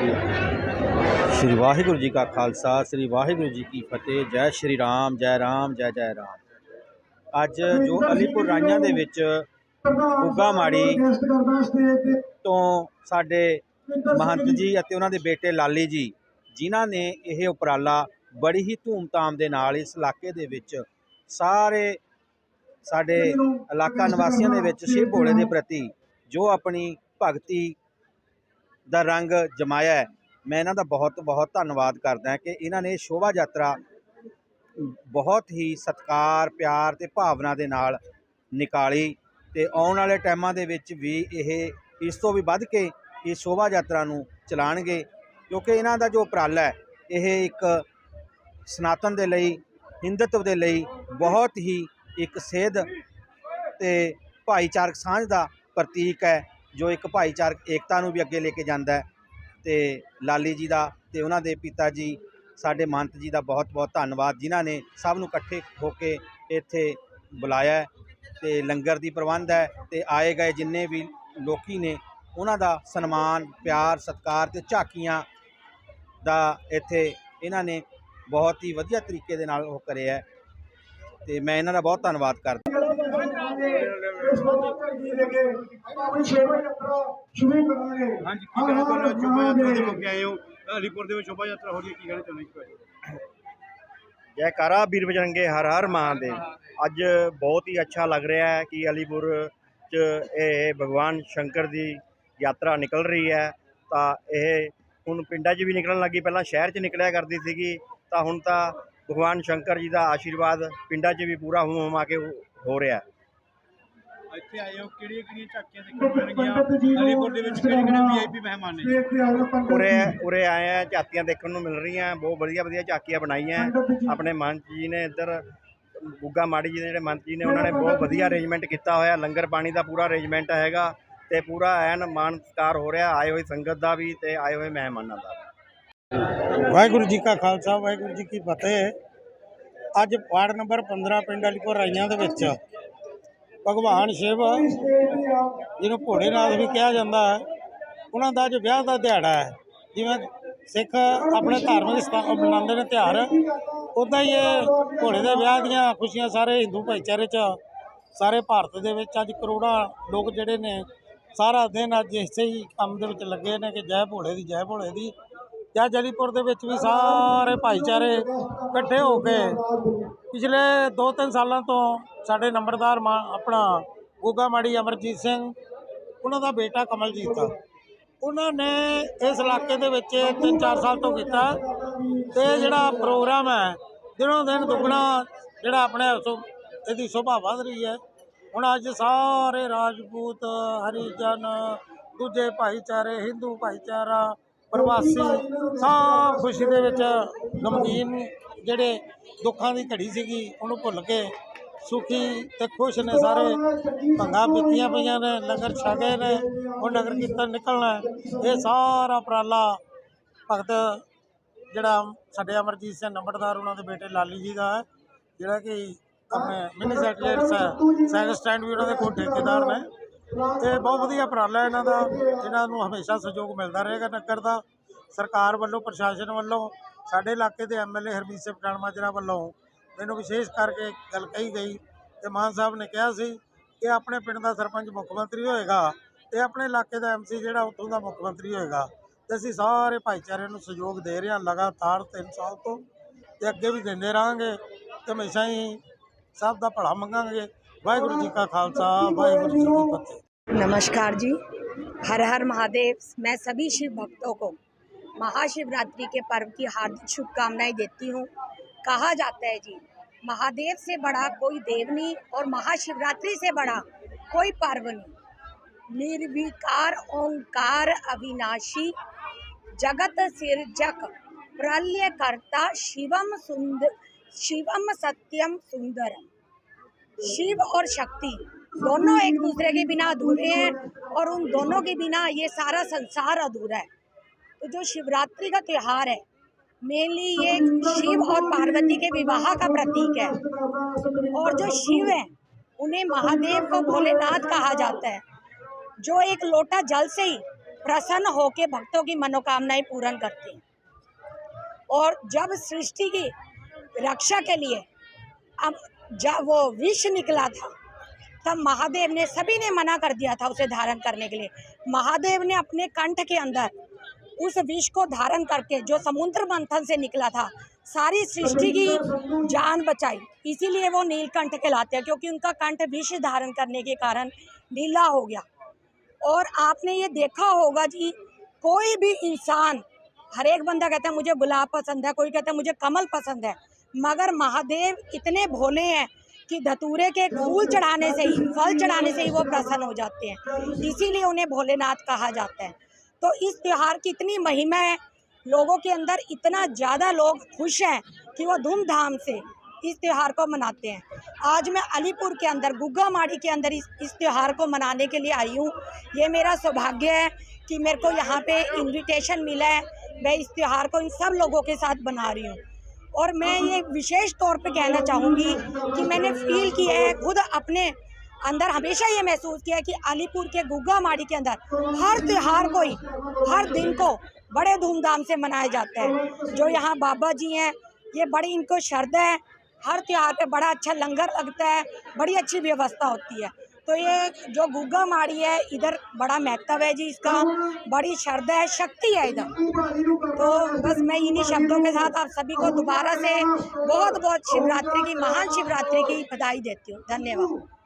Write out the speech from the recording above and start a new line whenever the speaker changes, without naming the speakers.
ਸ਼੍ਰੀ ਵਾਹਿਗੁਰੂ ਜੀ ਕਾ ਖਾਲਸਾ, ਸ੍ਰੀ ਵਾਹਿਗੁਰੂ ਜੀ ਕੀ ਫਤਿਹ। ਜੈ ਸ਼੍ਰੀ ਰਾਮ, ਜੈ ਰਾਮ, ਜੈ ਜੈ ਰਾਮ। ਅੱਜ ਜੋ ਅਲੀਪੁਰ ਰਾਈਆਂ ਦੇ ਵਿੱਚ ਗੁੱਗਾ ਮਾੜੀ ਤੋਂ ਸਾਡੇ ਮਹੰਤ ਜੀ ਅਤੇ ਉਹਨਾਂ ਦੇ ਬੇਟੇ ਲਾਲੀ ਜੀ, ਜਿਨ੍ਹਾਂ ਨੇ ਇਹ ਉਪਰਾਲਾ ਬੜੀ ਹੀ ਧੂਮਧਾਮ ਦੇ ਨਾਲ ਇਸ ਇਲਾਕੇ ਦੇ ਵਿੱਚ ਸਾਰੇ ਸਾਡੇ ਇਲਾਕਾ ਨਿਵਾਸੀਆਂ ਦੇ ਵਿੱਚ ਸ਼ਿਵ ਭੋਲੇ ਦੇ ਪ੍ਰਤੀ ਜੋ ਆਪਣੀ ਭਗਤੀ ਦਾ ਰੰਗ ਜਮਾਇਆ ਹੈ। ਮੈਂ ਇਹਨਾਂ ਦਾ ਬਹੁਤ ਬਹੁਤ ਧੰਨਵਾਦ ਕਰਦਾ ਕਿ ਇਹਨਾਂ ਨੇ ਸ਼ੋਭਾ ਯਾਤਰਾ ਬਹੁਤ ਹੀ ਸਤਿਕਾਰ, ਪਿਆਰ ਤੇ ਭਾਵਨਾ ਦੇ ਨਾਲ ਨਿਕਾਲੀ ਤੇ ਆਉਣ ਵਾਲੇ ਟਾਈਮਾਂ ਦੇ ਵਿੱਚ ਵੀ ਇਹ ਇਸ ਤੋਂ ਵੀ ਵੱਧ ਕੇ ਇਹ ਸ਼ੋਭਾ ਯਾਤਰਾ ਨੂੰ ਚਲਾਣਗੇ ਕਿਉਂਕਿ ਇਹਨਾਂ ਦਾ ਜੋ ਉਪਰਾਲਾ ਹੈ, ਇਹ ਇੱਕ ਸਨਾਤਨ ਦੇ ਲਈ, ਹਿੰਦੂਤਵ ਦੇ ਲਈ ਬਹੁਤ ਹੀ ਇੱਕ ਸੇਧ ਤੇ ਭਾਈਚਾਰਕ ਸਾਂਝ ਦਾ ਪ੍ਰਤੀਕ ਹੈ। ਜੋ ਇੱਕ ਭਾਈਚਾਰਕ ਏਕਤਾ ਨੂੰ ਵੀ ਅੱਗੇ ਲੈ ਕੇ ਜਾਂਦਾ ਹੈ। ਤੇ ਲਾਲੀ ਜੀ ਦਾ ਤੇ ਉਹਨਾਂ ਦੇ ਪਿਤਾ ਜੀ, ਸਾਡੇ ਮੰਤ ਜੀ ਦਾ ਬਹੁਤ ਬਹੁਤ ਧੰਨਵਾਦ, ਜਿਨ੍ਹਾਂ ਨੇ ਸਭ ਨੂੰ ਇਕੱਠੇ ਹੋ ਕੇ ਇੱਥੇ ਬੁਲਾਇਆ ਹੈ ਤੇ ਲੰਗਰ ਦੀ ਪ੍ਰਬੰਧ ਹੈ ਤੇ ਆਏ ਗਏ ਜਿੰਨੇ ਵੀ ਲੋਕੀ ਨੇ, ਉਹਨਾਂ ਦਾ ਸਨਮਾਨ, ਪਿਆਰ, ਸਤਿਕਾਰ ਤੇ ਝਾਕੀਆਂ ਦਾ ਇੱਥੇ ਇਹਨਾਂ ਨੇ ਬਹੁਤ ਹੀ ਵਧੀਆ ਤਰੀਕੇ ਦੇ ਨਾਲ ਉਹ ਕਰਿਆ ਹੈ ਤੇ ਮੈਂ ਇਹਨਾਂ ਦਾ ਬਹੁਤ ਧੰਨਵਾਦ ਕਰਦਾ
ਹਾਂਜੀ ਕੀ ਕਹਿਣਾ ਚਾਹੁੰਦੇ ਹੋ ਸ਼ੋਭਾ ਯਾਤਰਾ ਦੇ ਮੌਕੇ ਆਏ ਹੋ। ਅਲੀਪੁਰ ਦੇ ਵਿੱਚ ਸ਼ੋਭਾ ਯਾਤਰਾ ਹੋ ਰਹੀ ਹੈ ਕੀ ਕਹਿਣਾ ਚਾਹੁੰਦੇ ਹੋ ਜੀ
ਜੈਕਾਰਾ ਵੀਰ ਬਜਰੰਗੇ ਹਰ ਹਰ ਮਹਾਦੇਵ। ਅੱਜ ਬਹੁਤ ਹੀ ਅੱਛਾ ਲੱਗ ਰਿਹਾ ਹੈ ਕਿ ਅਲੀਪੁਰ ਚ ਇਹ ਭਗਵਾਨ ਸ਼ੰਕਰ ਦੀ ਯਾਤਰਾ ਨਿਕਲ ਰਹੀ ਹੈ। ਤਾਂ ਇਹ ਹੁਣ ਪਿੰਡਾਂ 'ਚ ਵੀ ਨਿਕਲਣ ਲੱਗੀ ਪਹਿਲਾਂ ਸ਼ਹਿਰ 'ਚ ਨਿਕਲਿਆ ਕਰਦੀ ਸੀਗੀ ਤਾਂ ਹੁਣ ਤਾਂ ਭਗਵਾਨ ਸ਼ੰਕਰ ਜੀ ਦਾ ਆਸ਼ੀਰਵਾਦ ਪਿੰਡਾਂ 'ਚ ਵੀ ਪੂਰਾ ਹੁਮ ਹੁਮਾ ਕੇ ਹੋ- ਹੋ ਰਿਹਾ ਹੈ।
ਇੱਥੇ ਆਏ ਹੋ ਕਿਹੜੀਆਂ ਕਿਹੜੀਆਂ ਝਾਕੀਆਂ ਦੇਖਣ ਮਿਲਣਗੀਆਂ ਅਲੀਪੁਰ ਦੇ ਵਿੱਚ ਕਿਹੜੇ ਕਿਹੜੇ ਵੀਆਈਪੀ ਮਹਿਮਾਨ ਨੇ?
ਉਰੇ ਉਰੇ ਆਏ ਆ ਝਾਕੀਆਂ ਦੇਖਣ ਨੂੰ ਮਿਲ ਰਹੀਆਂ ਬਹੁਤ ਵਧੀਆ ਵਧੀਆ ਝਾਕੀਆਂ ਬਣਾਈਆਂ। ਆਪਣੇ ਮੰਚ ਜੀ ਨੇ ਇੱਧਰ ਗੁੱਗਾ ਮਾੜੀ ਜੀ ਦੇ ਜਿਹੜੇ ਮੰਚ ਜੀ ਨੇ ਉਹਨਾਂ ਨੇ ਬਹੁਤ ਵਧੀਆ ਅਰੇਂਜਮੈਂਟ ਕੀਤਾ ਹੋਇਆ ਲੰਗਰ ਪਾਣੀ ਦਾ ਪੂਰਾ ਅਰੇਂਜਮੈਂਟ ਹੈਗਾ ਤੇ ਪੂਰਾ ਐਨ ਮਾਣ ਸਤਿਕਾਰ ਹੋ ਰਿਹਾ ਆਏ ਹੋਏ ਸੰਗਤ ਦਾ ਵੀ ਤੇ ਆਏ ਹੋਏ ਮਹਿਮਾਨਾਂ ਦਾ
ਵਾਹਿਗੁਰੂ ਜੀ ਕਾ ਖਾਲਸਾ ਵਾਹਿਗੁਰੂ ਜੀ ਕੀ ਫਤਿਹ। ਅੱਜ ਵਾਰਡ ਨੰਬਰ 15 ਪਿੰਡ ਅਲੀਪੁਰ ਰਾਈਆਂ ਦੇ ਵਿੱਚ ਭਗਵਾਨ ਸ਼ਿਵ, ਜਿਹਨੂੰ ਭੋਲੇਨਾਥ ਵੀ ਕਿਹਾ ਜਾਂਦਾ ਹੈ, ਉਹਨਾਂ ਦਾ ਅੱਜ ਵਿਆਹ ਦਾ ਦਿਹਾੜਾ ਹੈ। ਜਿਵੇਂ ਸਿੱਖ ਆਪਣੇ ਧਾਰਮਿਕ ਸਥਾਨ ਮਨਾਉਂਦੇ ਨੇ ਤਿਉਹਾਰ ਉਦਾਂ ਹੀ ਇਹ ਭੋਲੇ ਦੇ ਵਿਆਹ ਦੀਆਂ ਖੁਸ਼ੀਆਂ ਸਾਰੇ ਹਿੰਦੂ ਭਾਈਚਾਰੇ 'ਚ, ਸਾਰੇ ਭਾਰਤ ਦੇ ਵਿੱਚ ਅੱਜ ਕਰੋੜਾਂ ਲੋਕ ਜਿਹੜੇ ਨੇ, ਸਾਰਾ ਦਿਨ ਅੱਜ ਇਸੇ ਹੀ ਕੰਮ ਦੇ ਵਿੱਚ ਲੱਗੇ ਨੇ ਕਿ ਜੈ ਭੋਲੇ ਦੀ, ਜੈ ਭੋਲੇ ਦੀ। ਜਾਂ ਜਲੀਪੁਰ ਦੇ ਵਿੱਚ ਵੀ ਸਾਰੇ ਭਾਈਚਾਰੇ ਇਕੱਠੇ ਹੋ ਕੇ ਪਿਛਲੇ 2-3 ਸਾਲਾਂ ਤੋਂ ਸਾਡੇ ਨੰਬਰਦਾਰ ਮਾ- ਆਪਣਾ ਗੋਗਾ ਮਾੜੀ ਅਮਰਜੀਤ ਸਿੰਘ, ਉਹਨਾਂ ਦਾ ਬੇਟਾ ਕਮਲਜੀਤ ਦਾ ਉਹਨਾਂ ਨੇ ਇਸ ਇਲਾਕੇ ਦੇ ਵਿੱਚ 3-4 ਸਾਲ ਤੋਂ ਕੀਤਾ ਤੇ ਜਿਹੜਾ ਪ੍ਰੋਗਰਾਮ ਹੈ, ਦਿਨੋਂ ਦਿਨ ਦੁੱਗਣਾ ਜਿਹੜਾ ਆਪਣੇ ਸੋ- ਇਹਦੀ ਸ਼ੋਭਾ ਵਧ ਰਹੀ ਹੈ। ਹੁਣ ਅੱਜ ਸਾਰੇ ਰਾਜਪੂਤ, ਹਰੀਜਨ, ਦੂਜੇ ਭਾਈਚਾਰੇ, ਹਿੰਦੂ ਭਾਈਚਾਰਾ ਪ੍ਰਵਾਸੀ ਸਭ ਖੁਸ਼ੀ ਦੇ ਵਿੱਚ ਗਮਗੀਨ ਜਿਹੜੇ ਦੁੱਖਾਂ ਦੀ ਘੜੀ ਸੀਗੀ ਉਹਨੂੰ ਭੁੱਲ ਕੇ ਸੁਖੀ ਤੇ ਖੁਸ਼ ਨੇ ਸਾਰੇ। ਭੰਗਾ ਪੀਤੀਆਂ ਪਈਆਂ ਨੇ ਲੰਗਰ ਛਕੇ ਨੇ ਉਹ ਨਗਰ ਕੀਰਤਨ ਨਿਕਲਣਾ। ਇਹ ਸਾਰਾ ਉਪਰਾਲਾ ਭਗਤ ਜਿਹੜਾ ਸਾਡੇ ਅਮਰਜੀਤ ਸਿੰਘ ਨੰਬਰਦਾਰ ਉਹਨਾਂ ਦੇ ਬੇਟੇ ਲਾਲੀ ਜੀ ਦਾ ਜਿਹੜਾ ਕਿ ਆਪਣੇ ਮਿਨੀ ਸੈਟੇਲਾਈਟਸ ਹੈ ਸਾਈਕਲ ਸਟੈਂਡ ਵੀ ਉਹਨਾਂ ਦੇ ਕੋਲ ਠੇਕੇਦਾਰ ਨੇ। ਤੇ ਬਹੁਤ ਵਧੀਆ ਉਪਰਾਲਾ ਇਹਨਾਂ ਦਾ। ਇਹਨਾਂ ਨੂੰ ਹਮੇਸ਼ਾ ਸਹਿਯੋਗ ਮਿਲਦਾ ਰਹੇਗਾ ਨਗਰ ਦਾ। ਸਰਕਾਰ ਵੱਲੋਂ, ਪ੍ਰਸ਼ਾਸਨ ਵੱਲੋਂ, ਸਾਡੇ ਇਲਾਕੇ ਦੇ ਐਮਐਲਏ ਹਰਮੀਤ ਸਿੰਘ ਪਠਾਨ ਵੱਲੋਂ ਮੈਨੂੰ ਵਿਸ਼ੇਸ਼ ਕਰਕੇ ਗੱਲ ਕਹੀ ਗਈ ਤੇ ਮਾਨ ਸਾਹਿਬ ਨੇ ਕਿਹਾ ਸੀ ਕਿ ਆਪਣੇ ਪਿੰਡ ਦਾ ਸਰਪੰਚ ਮੁੱਖ ਮੰਤਰੀ ਹੋਏਗਾ ਤੇ ਆਪਣੇ ਇਲਾਕੇ ਦਾ ਐਮਸੀ ਜਿਹੜਾ ਉੱਥੋਂ ਦਾ ਮੁੱਖ ਮੰਤਰੀ ਹੋਏਗਾ ਤੇ ਅਸੀਂ ਸਾਰੇ ਭਾਈਚਾਰੇ ਨੂੰ ਸਹਿਯੋਗ ਦੇ ਰਹੇ ਹਾਂ ਲਗਾਤਾਰ 3 ਸਾਲ ਤੋਂ ਤੇ ਅੱਗੇ ਵੀ ਦਿੰਦੇ ਰਹਾਂਗੇ ਤੇ ਹਮੇਸ਼ਾ ਹੀ ਸਭ ਦਾ ਭਲਾ ਮੰਗਾਂਗੇ। ਵਾਹਿਗੁਰੂ ਜੀ ਕਾ ਖਾਲਸਾ ਵਾਹਿਗੁਰੂ ਜੀ ਕੀ ਫਤਿਹ
नमस्कार जी हर हर महादेव मैं सभी शिव भक्तों को महाशिवरात्रि के पर्व की हार्दिक शुभकामनाएं देती हूँ कहा जाता है जी महादेव से बड़ा कोई देव नहीं और महाशिवरात्रि से बड़ा कोई पर्व नहीं निर्विकार ओंकार अविनाशी जगत सिरजक प्रलयकर्ता शिवम सुंदर शिवम सत्यम सुंदरम शिव और शक्ति। दोनों एक दूसरे के बिना अधूरे हैं और उन दोनों के बिना ये सारा संसार अधूरा है। तो जो शिवरात्रि का त्यौहार है मेनली ये शिव और पार्वती के विवाह का प्रतीक है। और जो शिव है, उन्हें महादेव को भोलेनाथ कहा जाता है, जो एक लोटा जल से ही प्रसन्न होकर भक्तों की मनोकामनाएँ पूर्ण करते हैं। और जब सृष्टि की रक्षा के लिए अब जब वो विष निकला था, तब महादेव ने सभी ने मना कर दिया था उसे धारण करने के लिए। महादेव ने अपने कंठ के अंदर उस विष को धारण करके जो समुद्र मंथन से निकला था, सारी सृष्टि की जान बचाई। इसीलिए वो नीलकंठ कहलाते हैं, क्योंकि उनका कंठ विष धारण करने के कारण ढीला हो गया। और आपने ये देखा होगा जी, कोई भी इंसान, हर एक बंदा कहता है, मुझे गुलाब पसंद है, कोई कहता है, मुझे कमल पसंद है। मगर महादेव इतने भोले हैं कि धतूरे के फूल चढ़ाने से ही, फल चढ़ाने से ही वो प्रसन्न हो जाते हैं। इसीलिए उन्हें भोलेनाथ कहा जाता है। तो इस त्यौहार की इतनी महिमा है, लोगों के अंदर इतना ज़्यादा लोग खुश हैं कि वो धूमधाम से इस त्यौहार को मनाते हैं। आज मैं अलीपुर के अंदर गुग्गा माड़ी के अंदर इस इस त्यौहार को मनाने के लिए आई हूँ। ये मेरा सौभाग्य है कि मेरे को यहाँ पे इनविटेशन मिला है। मैं इस त्यौहार को इन सब लोगों के साथ बना रही हूँ। और मैं ये विशेष तौर पे कहना चाहूँगी कि मैंने फील किया है, खुद अपने अंदर हमेशा ये महसूस किया कि अलीपुर के गुग्गा माड़ी के अंदर हर त्यौहार को ही, हर दिन को बड़े धूमधाम से मनाया जाता है। जो यहाँ बाबा जी हैं, ये बड़ी इनको श्रद्धा है। हर त्यौहार पे बड़ा अच्छा लंगर लगता है, बड़ी अच्छी व्यवस्था होती है। तो ये जो गुग्गा माड़ी है, इधर बड़ा महत्व है जी इसका। बड़ी श्रद्धा है, शक्ति है इधर। तो बस मैं इन्हीं शब्दों के साथ आप सभी को दोबारा से बहुत बहुत शिवरात्रि की, महान शिवरात्रि की बधाई देती हूँ। धन्यवाद।